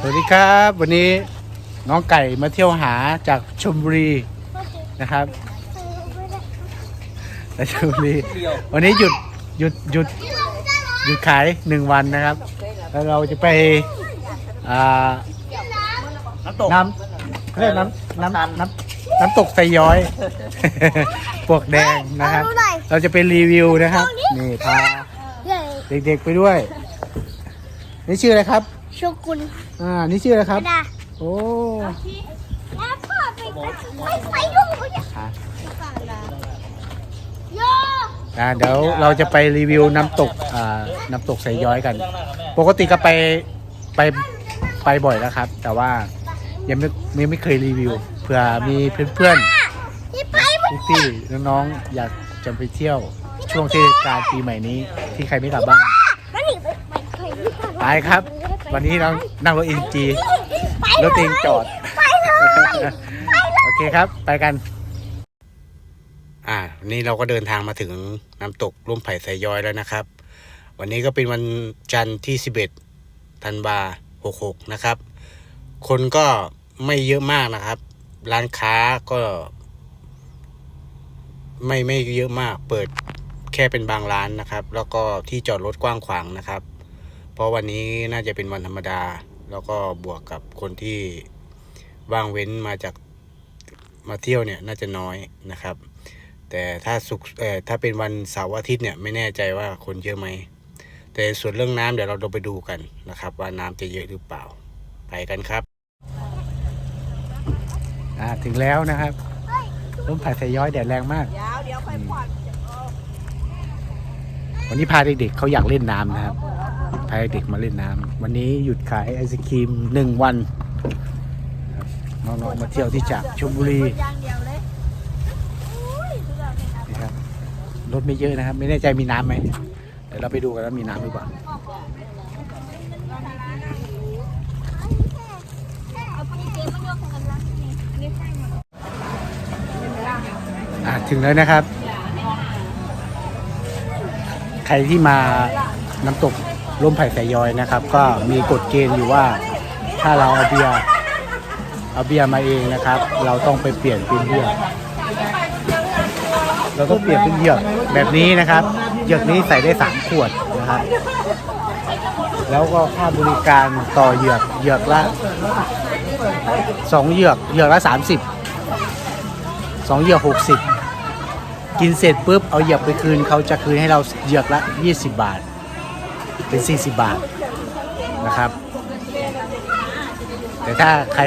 สวัสดีครับ วันนี้น้องไก่มาเที่ยวหาจากชลบุรีนะครับจากชลบุรีวันนี้หยุดหยุดหยุดหยุดขายหนึ่งวันนะครับ แล้วเราจะไปอ่าน้ำตกน้ำเขาเรียกน้ำน้ำน้ำน้ำตกไซย้อยปวกแดงนะครับ เราจะไปรีวิวนะครับ นี่พาเด็กๆไปด้วย นี่ชื่ออะไรครับ โชกุนอ่า นี่ชื่ออะไรครับ ดาโอ้แล้วพ่อไปไปไปดูเนี่ยอะโยอ่าเดี๋ยวเราจะไปรีวิวน้ำตก อ่า น้ำตกไซย้อยกัน ปกติก็ไปไปไปบ่อยแล้วครับ แต่ว่ายังไม่ยังไม่เคยรีวิว เผื่อมีเพื่อนที่ไปๆพี่ๆน้องๆอยากจะไปเที่ยว ช่วงเทศกาลปีใหม่นี้ที่ใครไม่กลับบ้านนั่นนี่ไปไปเคยไปครับ วันนี้เรานั่งรถเอ็นจีไปรถเองจอดไปเลยโอเคครับ ไปกัน อ่าวันนี้เราก็เดินทางมาถึงน้ำตกร่มไผ่สายย้อยแล้วนะครับ วันนี้ก็เป็นวันจันทร์ที่ 11ธันวา66 นะครับ คนก็ไม่เยอะมากนะครับ ร้านค้าก็ ไม่ไม่เยอะมาก เปิดแค่เป็นบางร้านนะครับ แล้วก็ที่จอดรถกว้างขวางนะครับ เพราะวันนี้น่าจะเป็นวันธรรมดา แล้วก็บวกกับคนที่ว่างเว้นมาจากมาเที่ยวเนี่ยน่าจะน้อยนะครับ แต่ถ้าสุกร์เอ่อถ้าเป็นวันเสาร์อาทิตย์เนี่ยไม่แน่ใจว่าคนเยอะไหมแต่ส่วนเรื่องน้ำเดี๋ยวเราเราไปดูกันนะครับ ว่าน้ำจะเยอะหรือเปล่าไปกันครับอ่าถึงแล้วนะครับร่มไผ่สายย้อยแดดแรงมากวันนี้พาเด็กๆเขาอยากเล่นน้ำนะครับ พาเด็กมาเล่นน้ำวันนี้หยุดขายไอศครีมหนึ่งวันน้องๆมาเที่ยวที่จากชลบุรีนี่ครับรถไม่เยอะนะครับ ไม่แน่ใจมีน้ำไหมเดี๋ยวเราไปดูกันว่ามีน้ำหรือเปล่าถึงแล้วนะครับ ใครที่มาน้ำตก ร่มไผ่สายย้อยนะครับ ก็มีกฎเกณฑ์อยู่ว่าถ้าเราเอาเบียร์เอาเบียร์มาเองนะครับ เราต้องไปเปลี่ยนเป็นเหยือกเราต้องเปลี่ยนเป็นเหยือกแบบนี้นะครับเหยือกนี้ใส่ได้สามขวดนะครับแล้วก็ค่าบริการต่อเหยือกเหยือกละสองเหยือกเหยือกละสามสิบสองเหยือกหกสิบกินเสร็จปุ๊บเอาเหยือกไปคืนเขาจะคืนให้เราเหยือกละ20บาท เป็น 40 บาทนะครับ แต่ถ้าใคร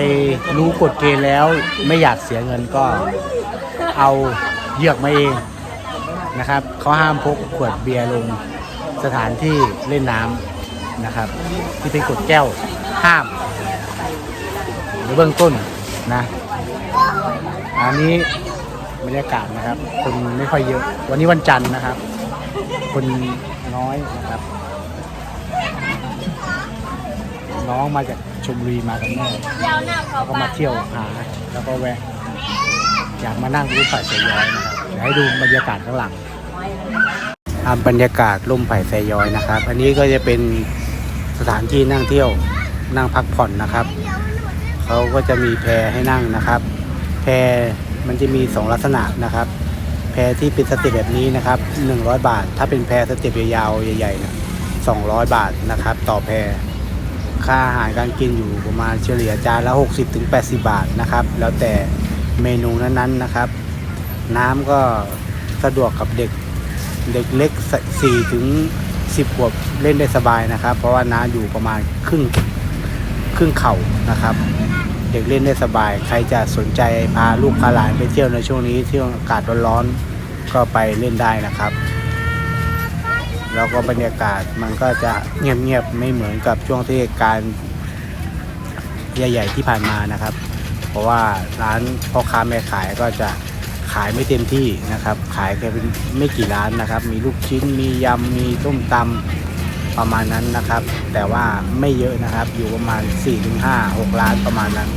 รู้กฎเกณฑ์แล้วไม่อยากเสียเงินก็เอาเหยือกมาเองนะครับเขาห้ามพกขวดเบียร์ลงสถานที่เล่นน้ำนะครับ ที่เป็นกฎแก้วห้ามในเบื้องต้นนะอันนี้บรรยากาศนะครับ คนไม่ค่อยเยอะ วันนี้วันจันทร์นะครับ คนน้อยนะครับ น้องมาจากชลบุรีมากับแม่ยาวหน้าเขาแล้วก็มาเที่ยวหา แล้วก็แวะ อยากมานั่งรูปไผ่สายย้อยนะครับเดี๋ยวให้ดูบรรยากาศข้างหลังภาพบรรยากาศร่มไผ่สายย้อยนะครับ อันนี้ก็จะเป็นสถานที่นั่งเที่ยวนั่งพักผ่อนนะครับเขาก็จะมีแพรให้นั่งนะครับ แพรมันจะมีสองลักษณะนะครับ แพรที่เป็นสเต็ปแบบนี้นะครับ 100 บาท ถ้าเป็นแพสเต็ปยาวๆใหญ่ๆนะ200 บาทนะครับ ต่อแพร ค่าอาหารการกินอยู่ประมาณเฉลี่ยจานละ 60-80ถึง80 บาทนะครับ แล้วแต่เมนูนั้นๆนะครับ น้ำก็สะดวกกับเด็กเด็กเล็ก4ถึง10ขวบเล่นได้สบายนะครับ เพราะว่าน้ำอยู่ประมาณครึ่งครึ่งเข่านะครับ เด็กเล่นได้สบาย ใครจะสนใจพาลูกพาหลานไปเที่ยวในช่วงนี้ที่อากาศร้อนๆก็ไปเล่นได้นะครับ แล้วก็บรรยากาศมันก็จะเงียบๆไม่เหมือนกับช่วงเทศกาลใหญ่ ๆ ที่ผ่านมานะครับ เพราะว่าร้านพ่อค้าแม่ขายก็จะขายไม่เต็มที่นะครับ ขายแค่เป็นไม่กี่ร้านนะครับ มีลูกชิ้นมียำมีต้มตำประมาณนั้นนะครับ แต่ว่าไม่เยอะนะครับอยู่ประมาณ 4-5 6ร้านประมาณนั้น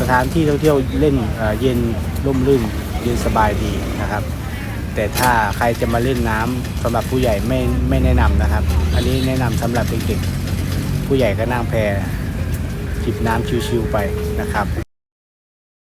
สถานที่ท่องเที่ยวเล่นเอ่อเย็นร่มรื่นเย็นสบายดีนะครับ แต่ถ้าใครจะมาเล่นน้ำสำหรับผู้ใหญ่ไม่ไม่แนะนำนะครับ อันนี้แนะนำสำหรับเด็กๆผู้ใหญ่ก็นั่งแพจิบน้ำชิวๆไปนะครับ